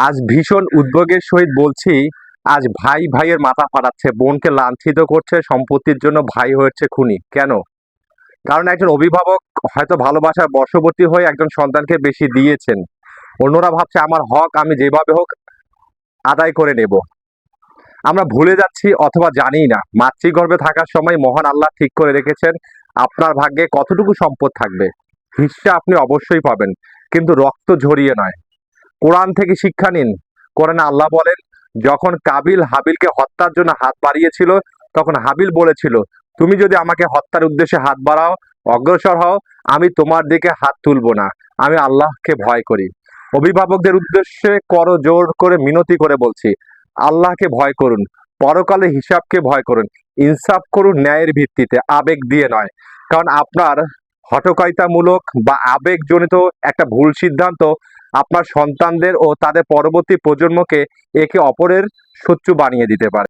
আজ ভীষণ উদ্বেগের সহিত বলছি, আজ ভাই ভাইয়ের মাথা ফাটাচ্ছে, বোনকে লাঞ্ছিত করছে, সম্পত্তির জন্য ভাই হয়েছে খুনি। কেন? কারণ একজন অভিভাবক হয়তো ভালোবাসার বশবর্তী হয়ে একজন সন্তানকে বেশি দিয়েছেন। অন্যরা ভাবছে, আমার হক, আমি যেভাবে হোক আদায় করে নেব। আমরা ভুলে যাচ্ছি অথবা জানি না। মাতৃগর্ভে থাকার সময় মহান আল্লাহ ঠিক করে রেখেছেন, আপনার ভাগ্যে কতটুকু সম্পদ থাকবে। হিসা আপনি অবশ্যই পাবেন, কিন্তু রক্ত ঝরিয়ে নয়। কোরআন থেকে শিক্ষা নিন। কোরআনে আল্লাহ বলেন, যখন কাবিল হাবিলকে হত্যার জন্য হাত বাড়িয়েছিল, তখন হাবিল বলেছিল, তুমি যদি আমাকে হত্যার উদ্দেশ্যে হাত বাড়াও, অগ্রসর হও, আমি তোমার দিকে হাত তুলবো না। আমি আল্লাহকে ভয় করি। অভিভাবকদের উদ্দেশ্যে কর, জোর করে, মিনতি করে বলছি, আল্লাহকে ভয় করুন, পরকালে হিসাবকে ভয় করুন, ইনসাফ করুন ন্যায়ের ভিত্তিতে, আবেগ দিয়ে নয়। কারণ আপনার হটকারিতামূলক বা আবেগজনিত একটা ভুল সিদ্ধান্ত আপনার সন্তানদের ও তাদের পরবর্তী প্রজন্মকে একে অপরের শত্রু বানিয়ে দিতে পারে।